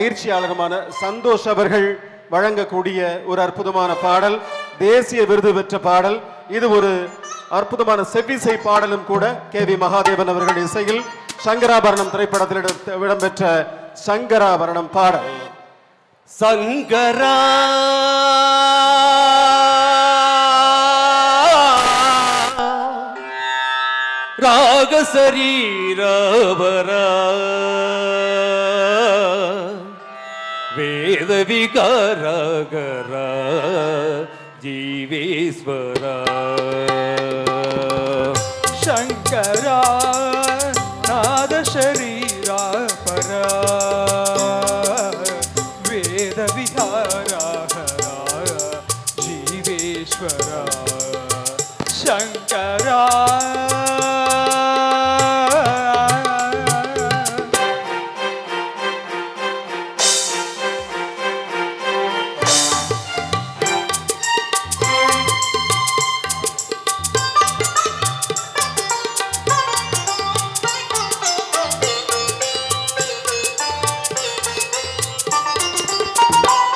பயிற்சியாளருமான சந்தோஷ் அவர்கள் வழங்கக்கூடிய ஒரு அற்புதமான பாடல் தேசிய விருது பெற்ற பாடல். இது ஒரு அற்புதமான செவ்விசை பாடலும் கூட கே வி மகாதேவன் அவர்கள் இசையில் சங்கராபரணம் திரைப்படத்தில் இடம்பெற்ற சங்கராபரணம் பாடல். சங்கரா! ராகசரீரவரா! ವೇದವಿಕಾರಗರ ಜೀವೇಶ್ವರ ಶಂಕರ ನಾದ ಶರೀರ ಪರ ವೇದ ವಿಹಾರ ಜೀವೇಶ್ವರ ಶಂಕರ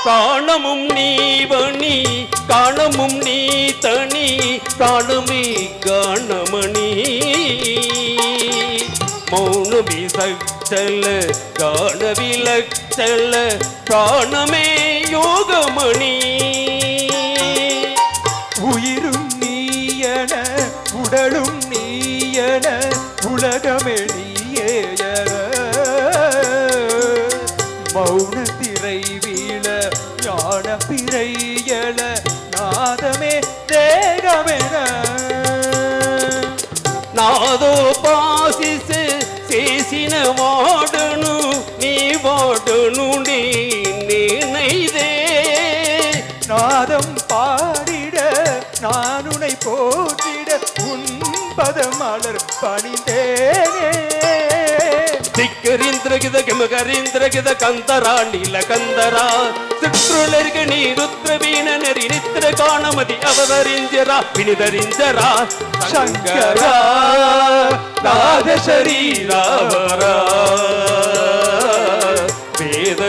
காணமும் நீவணி காணமும் நீ தனி காணமே காணமணி. மௌனமி சச்சல காணவிலச்சல காணமே யோகமணி. உயிரும் நீயன உடலும் நீயன உலகமே எழ நாதமே தேகமென. நாதோ பாசிசு சேசின வாடனு நீ வாடனு நீ நினைதே. நாதம் பாடிட நான் உனை போற்றிட உன் பதமலர் பணிந்தேனே. ಧಿಕ್ಕರಿಂದ್ರಗಿದ ಕಿಮಕರಿಂದ್ರಗಿದ ಕಂದರ ನೀಲ ಕಂದರ ಸಿಟ್ರುಲರ್ಗ ನೀ ರುದ್ರವೀಣ ನರಿ ನಿತ್ರ ಕಾಣಮದಿ ಅವತರಿಂಜರ ವಿನಿದರಿಂಜರ ಶಂಕರ ನಾದ ಶರೀರವರ ವೇದ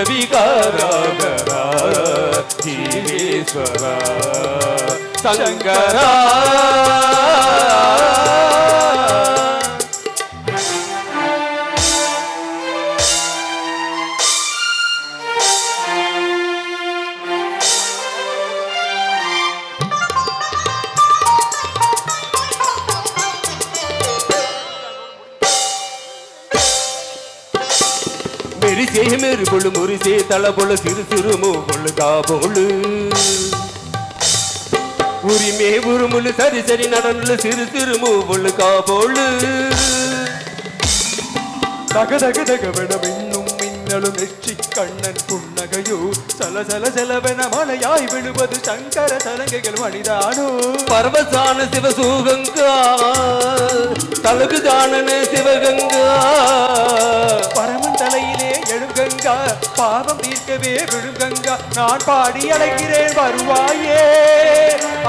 மெரிசே மெருபொழு முரிசே தளபொழு சிறு சிறுமோ பொழு காபொழு. உரிமே உருமுழு சரி சரி நடனு சிறு சிறுமோ பொழு காபொழு. தக தக தக விடமென்னும் மின்னலும் நெற்றி கண்ணன் புன்னகையோ. சல சல செலவென மலையாய் விழுவது சங்கர சலங்கைகள் மணிதானோ பரவசான சிவசூகங்கா தலகு ஜானன சிவகங்கா பரமன் தலையிலே எழுகங்கா. பாவம் தீர்க்கவே விழுங்கங்கா. நான் பாடி அழைக்கிறேன் வருவாயே.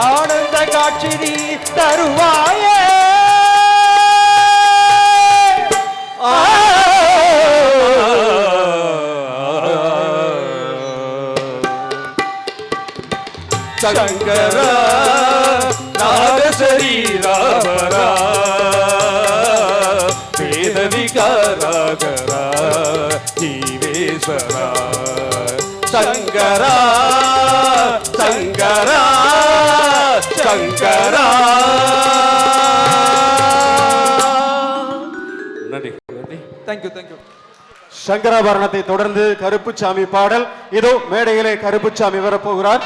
ஆனந்த காட்சி நீ தருவாயே. சங்கர நாத சரீரவர வேத விகாரகர ஜீவேஸ்வர சங்கர சங்கர சங்கர. நன்றி நன்றி. தேங்க்யூ தேங்க்யூ சங்கராபரணத்தை தொடர்ந்து கருப்புச்சாமி பாடல். இதோ மேடையிலே கருப்புச்சாமி வரப்போகிறார்.